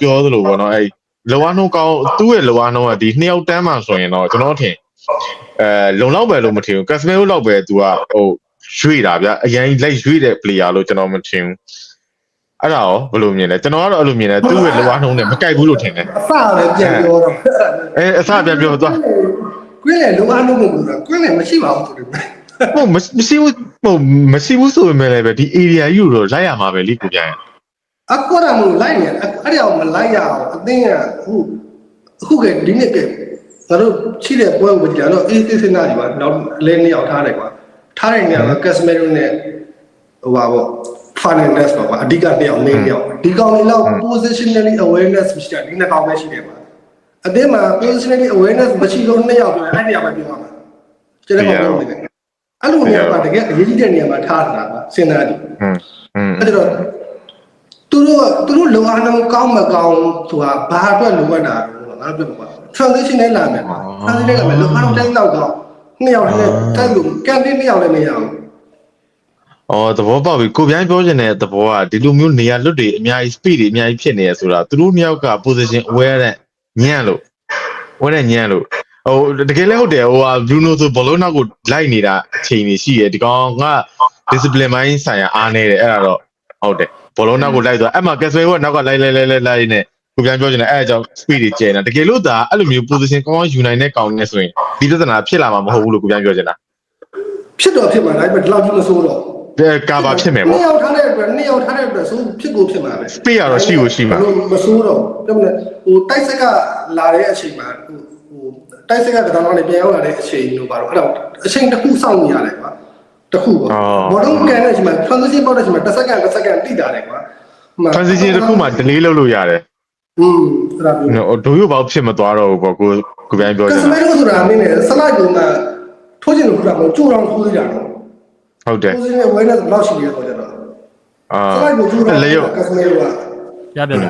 ပြောသလိုပေါ့နော်အဲ့လောအားနှုံးကောင်းသူ့ရဲ့လောအားနှုံးကဒီနှစ်ယောက်တန်းမှဆိုရင်တော့ကျွန်တော်ထင်အဲလုံလောက်ပဲလို့မထင်ဘူးကက်စမဲလောက်ပဲ तू ကဟိုရွေ့တာဗျအရင်လိုက်ရွေ့တဲ့ player လို့ကျွန်တော်မထင်ဘူးအဲ့ဒါရောဘယ်လိုမြင်လဲကျွန်တော်ကတော့အဲ့လိုမြင်တယ်သူ့ရဲ့လောအားနှုံးနဲ့မကိုက်ဘူးလို့ထင်တယ်အစလည်းပြန်ပြောတော့အဲအစပြန်ပြောသွားကွင်းလေလိုအားလုံးမဟုတ်ဘူးကွင်းလေမရှိပါဘူးဆိုတယ်ဟုတ်မရှိဘူးဟုတ်မရှိဘူးဆိုပေမဲ့လည်းပဲဒီ area ယူတော့လိုက်ရမှာပဲလေကိုပြန် အကွက်တာမလို့လိုက်နေအဲ့ဒီအောင်မလိုက်ရအောင်အသင်းကအခုအခုကဒီနေ့ကငါတို့ချိတဲ့ပွဲကိုကြာတော့အေးသေးစင်းသားကြီးပါနောက်အလဲနှစ်ယောက်ထားတယ်ကွာထားတဲ့နေရာကကက်စမီရိုနဲ့ဟိုပါပေါ့ finalness ပါကွာအဓိကနှစ်ယောက်နေနှစ်ယောက်ဒီကောင်လေးလောက် positionally awareness မရှိတာဒီနှစ်ကောင်ပဲရှိတယ်ကွာအသင်းမှာ positionally awareness မရှိလို့နှစ်ယောက်ပြောရင်အဲ့နေရာမှာပြောရမှာကျွန်တော်ပြောနေတယ်အဲ့လိုနေရာမှာတကယ်အရေးကြီးတဲ့နေရာမှာထားတာကစဉ်းစားကြည့်ဟုတ်အဲ့တော့ သူတို့ကသူတို့လုံအားလုံးကောင်းမကောင်းဆိုတာဘာအတွက်လိုအပ်တာလဲငါတို့ပြောပါ transition နဲ့လာမယ်ကွာ transition နဲ့လာမယ်လုံအားလုံးတိုင်းတော့ကောင်းနှစ်ယောက်နဲ့တိုက်လို့ကန်တင်းနှစ်ယောက်လည်းမရဘူးအော်သဘောပေါက်ပြီကိုပြန်ပြောချင်တဲ့သဘောကဒီလိုမျိုးနေရာလွတ်တွေအများကြီး speed တွေအများကြီးဖြစ်နေရဆိုတာသူတို့မြောက်က position aware နဲ့ညံ့လို့ဝဲနဲ့ညံ့လို့ဟိုတကယ်လည်းဟုတ်တယ်ဟိုဟာ Bruno ဆိုဘောလုံးနောက်ကိုလိုက်နေတာအချိန်ကြီးရှိတယ်ဒီကောင်က discipline ပိုင်းဆိုင်ရာအားနေတယ်အဲ့ဒါတော့ဟုတ်တယ် ဘောလုံးနောက်ကိုလိုက်သွားအဲ့မှာ Caswell ကနောက်ကလိုက်လိုက်လိုက်လိုက်လိုက်နဲ့ကိုပြန်ပြောချင်တယ်အဲ့အကြောင်း speed တွေကျဲနေတာတကယ်လို့ဒါအဲ့လိုမျိုး position ကောင်းကောင်းယူနိုင်တဲ့ကောင်နဲ့ဆိုရင်ဒီပြဿနာဖြစ်လာမှာမဟုတ်ဘူးလို့ကိုပြန်ပြောချင်တာဖြစ်တော့ဖြစ်မှာဒါပေမဲ့ဒီလောက်ကြီးမဆိုးတော့ကာဘာဖြစ်မယ်ပေါ့နှစ်ယောက်ထားတဲ့အတွက်နှစ်ယောက်ထားတဲ့အတွက်ဆိုဖြစ်ကိုဖြစ်မှာပဲ speed ကတော့ရှိကိုရှိမှာမဆိုးတော့ဒါပေမဲ့ဟိုတိုက်ဆက်ကလာတဲ့အချိန်မှာဟိုဟိုတိုက်ဆက်ကကတောင်းကနေပြန်ရောက်လာတဲ့အချိန်လို့ပါတော့အဲ့တော့အချိန်တစ်ခုစောင့်နေရတယ်ကွာ တစ်ခုပေါ့ဘောလုံးကန်တဲ့အချိန်မှာ transition ပေါက်တဲ့အချိန်မှာတစ်စက္ကန့်တစ်စက္ကန့်တိတာတယ်ကွာ transition တစ်ခုမှ delay လုပ်လို့ရတယ်อืมအဲ့ဒါပြောဟိုဒိုးရဘောက်ဖြစ်မသွားတော့ဘူးပေါ့ကိုကိုပြန်ပြောကချင်စတာမဲလို့ဆိုတာအမင်းနဲ့ဆလိုက်ကုန်မှာထိုးချင်လို့ခရမကျိုးတော့ထိုးရတာတော့ဟုတ်တယ်ထိုးစင်းနဲ့ awareness ဘယ်လောက်ရှိလဲဆိုတော့အာဆလိုက်ကိုကျိုးတော့လေရုပ်ကစမဲလို့ကပြပြပြ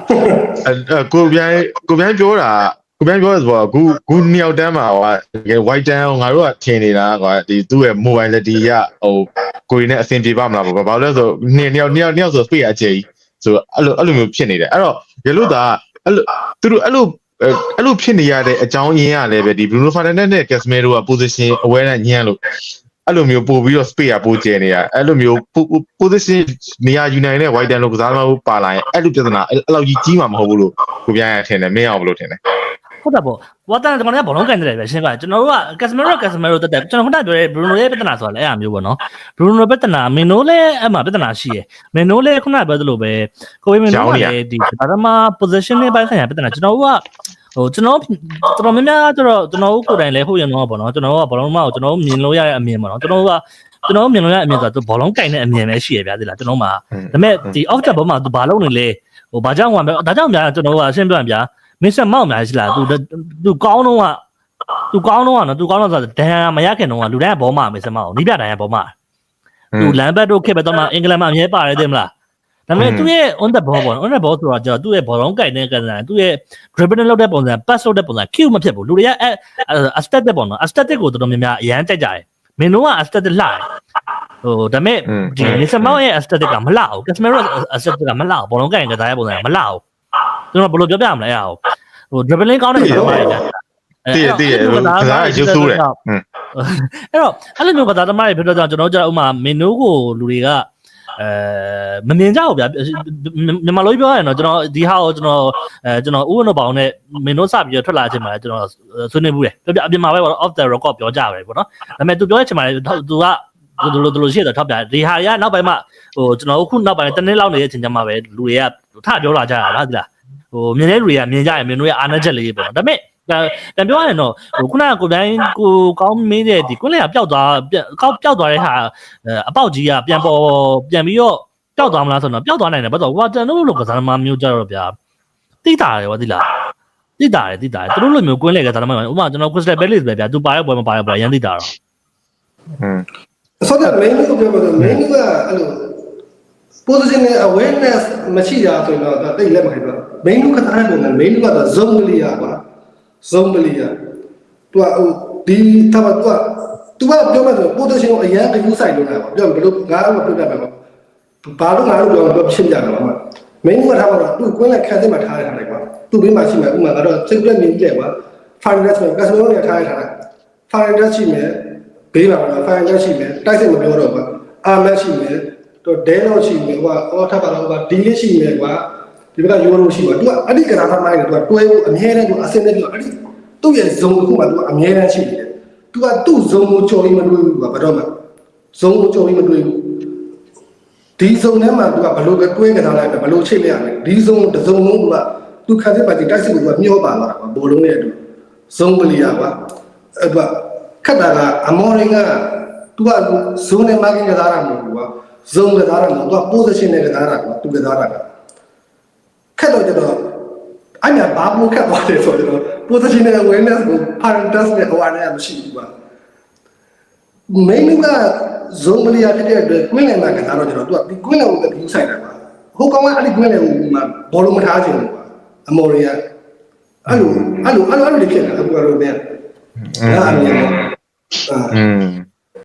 အဲကိုပြန်ကိုပြန်ပြောတာ ကိုပြန်ပြောရဆိုတော့ဂူဂူနှစ်ယောက်တန်းမှာဟိုတကယ် white တန်းငါတို့ကထင်နေတာကွာဒီသူ့ရဲ့ mobile လက်တီကဟိုကိုရင်းနဲ့အဆင်ပြေပါမလားပေါ့ဘာလို့လဲဆိုနှစ်နှစ်ယောက်နှစ်ယောက်နှစ်ယောက်ဆို speed အကျကြီးဆိုအဲ့လိုအဲ့လိုမျိုးဖြစ်နေတယ်အဲ့တော့ရလို့ဒါအဲ့လိုသူတို့အဲ့လိုအဲ့လိုဖြစ်နေရတဲ့အကြောင်းရင်းရလဲပဲဒီ Bruno Fernandes နဲ့ Casemiro က position aware နဲ့ညံ့လို့အဲ့လိုမျိုးပို့ပြီးတော့ space ကပို့ကျနေရအဲ့လိုမျိုး position နေရာယူနိုင်တဲ့ white dan လို့ကစားသမားကိုပါလာရင်အဲ့လိုပြဿနာအဲ့လောက်ကြီးကြီးမှာမဟုတ်ဘူးလို့ကိုပြန်ရထင်တယ်မင်းအောင်ဘယ်လိုထင်လဲ ဟုတ်တယ်ပေါ့ဝါတန်ကျွန်တော်ကဘောလုံးကန်တယ်ပဲရှင်းပါကျွန်တော်တို့ကကက်စမီရိုကက်စမီရိုတက်တယ်ကျွန်တော်ခုနကပြောတဲ့ဘရူနိုရဲ့ပြဿနာဆိုတာလည်းအဲ့အမျိုးပေါ့နော်ဘရူနိုပြဿနာမင်နိုလည်းအဲ့မှာပြဿနာရှိရယ်မင်နိုလည်းခုနကပြောသလိုပဲကိုဝေမင်နိုကလည်းဒီဒါမှ position နဲ့ပိုင်းဆိုင်ရာပြဿနာကျွန်တော်တို့ကဟိုကျွန်တော်တော်တော်များများကျွန်တော်ကျွန်တော်တို့ကိုယ်တိုင်လည်းဟုတ်ရင်တော့ပေါ့နော်ကျွန်တော်တို့ကဘောလုံးမကိုကျွန်တော်တို့မြင်လို့ရတဲ့အမြင်ပေါ့နော်ကျွန်တော်တို့ကကျွန်တော်မြင်လို့ရတဲ့အမြင်ဆိုတော့ဘောလုံးကင်တဲ့အမြင်ပဲရှိရဗျာဒီလားကျွန်တော်မှာဒါပေမဲ့ဒီ off the ball မှာသူဘာလုပ်နေလဲဟိုဘာကြောင့်ဟိုဒါကြောင့်များကျွန်တော်တို့ကအရှင်းပြဗျာ မင်းဆက်မောက်များရှိလားသူသူကောင်းတော့ကသူကောင်းတော့ကနော်သူကောင်းတော့ဆိုဒန်မရခင်တော့ကလူတိုင်းကဘောမှာမင်းဆက်မောက်နီးပြတိုင်းကဘောမှာသူလမ်းဘက်တို့ခက်ဘက်တော့မှအင်္ဂလန်မှာအမြဲပါတယ်တယ်မလားဒါပေမဲ့သူရဲ့ on the ball ပေါ့ on the ball ဆိုတာကျတော့သူ့ရဲ့ဘောလုံးကင်တဲ့ကစားသူ့ရဲ့ dribbling လုပ်တဲ့ပုံစံ pass လုပ်တဲ့ပုံစံ cue မဖြစ်ဘူးလူတွေကအဲ aesthetic ပေါ့နော် aesthetic ကိုတော်တော်များများအရန်ကြိုက်ကြတယ်မင်းတို့က aesthetic လှတယ်ဟိုဒါပေမဲ့ဒီ Mr. Mount ရဲ့ aesthetic ကမလှဘူး Casemiro aesthetic ကမလှဘူးဘောလုံးကင်ကစားတဲ့ပုံစံကမလှဘူး ကျွန်တော်ဘယ်လိုပြောပြမလဲအားဟို dribbling ကောင်းတဲ့ကစားသမားတွေကြာတည်တည်ကစားရုပ်ဆိုးတယ်อืมအဲ့တော့အဲ့လိုမျိုးကစားသမားတွေဖြစ်တော့ကျွန်တော်တို့ကျတော့ဥမာမင်းတို့ကိုလူတွေကအဲမမြင်ကြဘူးဗျာမြန်မာလိုပြောရရင်တော့ကျွန်တော်ဒီဟာကိုကျွန်တော်အဲကျွန်တော်ဥဝနဘောင်နဲ့မင်းတို့စပြီးတော့ထွက်လာခြင်းမှာကျွန်တော်ဆွေးနွေးမှုတယ်ပြပြအပြင်မှာပဲပေါ့ off the record ပြောကြပဲပေါ့နော်ဒါပေမဲ့သူပြောတဲ့ချိန်မှာသူကသူလိုသူလိုရှိတော့ထောက်ပြဒီဟာရနောက်ပိုင်းမှာဟိုကျွန်တော်အခုနောက်ပိုင်းတနေ့လောက်နေတဲ့အချိန်ကျမှပဲလူတွေကထပြောလာကြတာလားဒီလား ဟိုမြင်တဲ့လူတွေကမြင်ကြရင်မင်းတို့ရဲ့အာဏာချက်လေးပေါ့နော်ဒါပေမဲ့တန်ပြောရရင်တော့ဟိုခုနကကိုတိုင်းကိုကောင်းမင်းတဲ့ဒီကွင်းလေးကပျောက်သွားကောက်ပျောက်သွားတဲ့ဟာအပေါက်ကြီးကပြန်ပေါ်ပြန်ပြီးတော့ပျောက်သွားမလားဆိုတော့ပျောက်သွားနိုင်တယ်ဘာလို့ဝါတန်တို့လိုကစားသမားမျိုးကြတော့ဗျာတိတာတယ်ဗောဒီလားတိတာတယ်တိတာတယ်သူတို့လိုမျိုးကွင်းလေးကစားသမားဥပမာကျွန်တော် Crystal Palace ပဲဗျာသူပါတဲ့ပွဲမပါတဲ့ပွဲရန်တိတာတော့อืมဆိုတော့ main ကိုပြောလို့ main ကအဲ့လို position နဲ့ awareness မရှိတာဆိုတော့ဒါတိတ်လက်မခိုင်တော့ main ကထားတဲ့ပုံနဲ့ main ကတော့ zone လေးရပါ zone လေးရသူကဟိုဒီတာပါသူကသူကပြောမှဆို position ကိုအရင်ကယူဆိုင်လို့တာပါပြောဘယ်လိုငါ့ကိုပြောပြမယ်ပေါ့ဘာလို့ငါတို့ပြောပြောဖြစ်ကြတာပါ main ကထားတော့သူကွင်းလက်ခံတဲ့မှာထားရတာလေကွာသူ့ဘေးမှာရှိမယ်ဥမာကတော့စိတ်ပြက်မြင်ကြည့်ကွာ fire test မှာ customer နဲ့ထားရထားတာ fire test ရှိမယ်ဘေးမှာကတော့ fire test ရှိမယ်တိုက်စစ်မပြောတော့ကွာ armor ရှိမယ် တော့ဒဲတော့ရှိမယ်ကွာအော်ထပ်ပါတော့ကွာဒီလေးရှိမယ်ကွာဒီဘက်ကယူရိုရှိပါ तू အဲ့ဒီကရာဖမိုင်းတယ် तू တွဲဖို့အမြဲတမ်း तू အစင်းနဲ့ तू အဲ့ဒီသူ့ရဲ့ဇုံတစ်ခုမှာ तू အမြဲတမ်းရှိနေတယ် तू ကသူ့ဇုံကိုကြော်ပြီးမတွေးဘူးကွာဘယ်တော့မှဇုံကိုကြော်ပြီးမတွေးဘူး ဒီဇုံထဲမှာသူကဘလို့ပဲတွဲကြတာလိုက်ပဲဘလို့ချိတ်လိုက်ရမယ်ဒီဇုံတစ်ဇုံလုံးကသူခါစစ်ပါတီတိုက်စစ်ကိုသူကမျောပါလာတာပါဘောလုံးနဲ့အတူဇုံပလီယာပါအဲ့တော့ခက်တာကအမော်ရင်ကသူကဇုံနဲ့မကင်းကြတာမဟုတ်ဘူးကွာ ဇုံကြတာမဟုတ်သူက position နဲ့ကြတာကွာသူကြတာကခက်တော့ကျတော့အဲ့ညာဘာမို့ခက်သွားတယ်ဆိုတော့ position နဲ့ awareness ကို parentals နဲ့ awareness မရှိဘူးကွာမင်းကဇုံမလီယာဖြစ်တဲ့အတွက်ကွင်းလယ်မှာကစားတော့ကျွန်တော်သူကဒီကွင်းလယ်ကိုတူးဆိုင်တာပါဟိုကောင်ကအဲ့ဒီကွင်းလယ်ကိုမှဘောလုံးမထားချင်ဘူးကွာအမော်ရီယာအဲ့လိုအဲ့လိုအဲ့လိုအဲ့လိုဖြစ်နေတာအခုကတော့ပြန်အဲ့အမြင်အာอืม